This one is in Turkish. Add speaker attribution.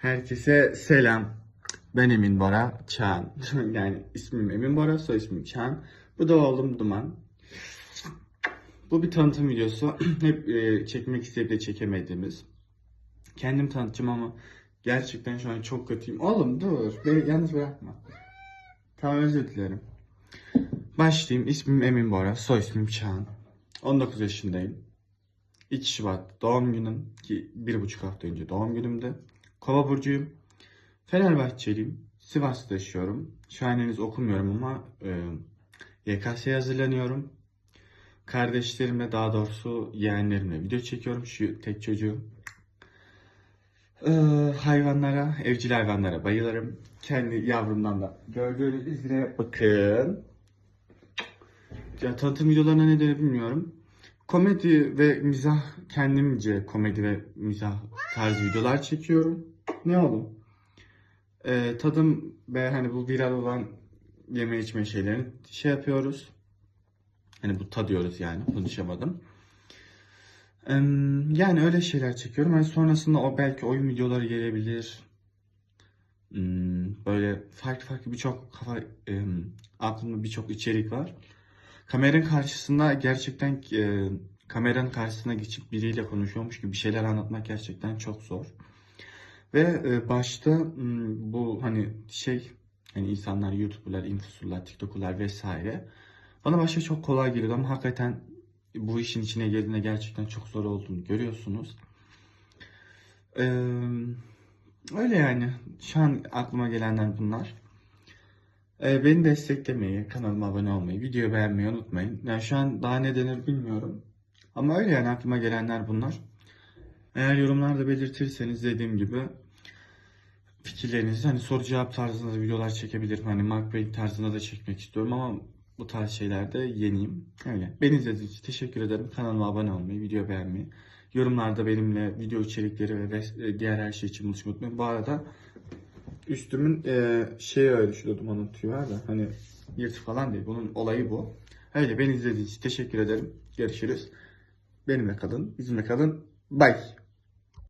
Speaker 1: Herkese selam. Ben Emin Bora Çağan. yani ismim Emin Bora, soy ismim Çağan. Bu da oğlum Duman. Bu bir tanıtım videosu. Hep e, çekmek isteyip de çekemediğimiz. Kendim tanıtacağım ama gerçekten şu an çok kötüyüm. Oğlum dur, beni yalnız bırakma. Tamam özür dilerim. Başlayayım. İsmim Emin Bora, soy ismim Çağan. 19 yaşındayım. 2 Şubat doğum günüm ki bir buçuk hafta önce doğum günümdü. Kova burcuyum. Fenerbahçeliyim. Sivas'ta yaşıyorum. Şu an henüz okumuyorum ama e, YKS'ye hazırlanıyorum. Kardeşlerimle daha doğrusu yeğenlerimle video çekiyorum. Şu tek çocuğu. E, hayvanlara, evcil hayvanlara bayılırım. Kendi yavrumdan da gördüğünüz üzere bakın. Ya tanıtım videolarına ne denir bilmiyorum. Komedi ve mizah kendimce komedi ve mizah tarzı videolar çekiyorum. Ne oğlum? Ee, tadım ve hani bu viral olan yeme içme şeylerini şey yapıyoruz. Hani bu tadıyoruz yani konuşamadım. Ee, yani öyle şeyler çekiyorum. Hani sonrasında o belki oyun videoları gelebilir. Hmm, böyle farklı farklı birçok kafa e, aklımda birçok içerik var. Kameranın karşısında gerçekten kameranın karşısına geçip biriyle konuşuyormuş gibi bir şeyler anlatmak gerçekten çok zor. Ve e, başta bu hani şey hani insanlar YouTuber'lar, influencer'lar, TikTok'lar vesaire bana başta çok kolay geliyordu ama hakikaten bu işin içine girdiğinde gerçekten çok zor olduğunu görüyorsunuz. Ee, öyle yani. Şu an aklıma gelenler bunlar. Ee, beni desteklemeyi, kanalıma abone olmayı, videoyu beğenmeyi unutmayın. Yani şu an daha ne denir bilmiyorum. Ama öyle yani aklıma gelenler bunlar. Eğer yorumlarda belirtirseniz dediğim gibi fikirlerinizi hani soru cevap tarzında da videolar çekebilirim. Hani mukbang tarzında da çekmek istiyorum ama bu tarz şeylerde yeniyim. Öyle. Beni izlediğiniz için teşekkür ederim. Kanalıma abone olmayı, video beğenmeyi, yorumlarda benimle video içerikleri ve res- diğer her şey için buluşmayı unutmayın. Bu arada üstümün e, şeyi öyle şurada dumanın tüyü var da hani yırtık falan değil. Bunun olayı bu. Öyle beni izlediğiniz için teşekkür ederim. Görüşürüz. Benimle kalın, bizimle kalın. Bye.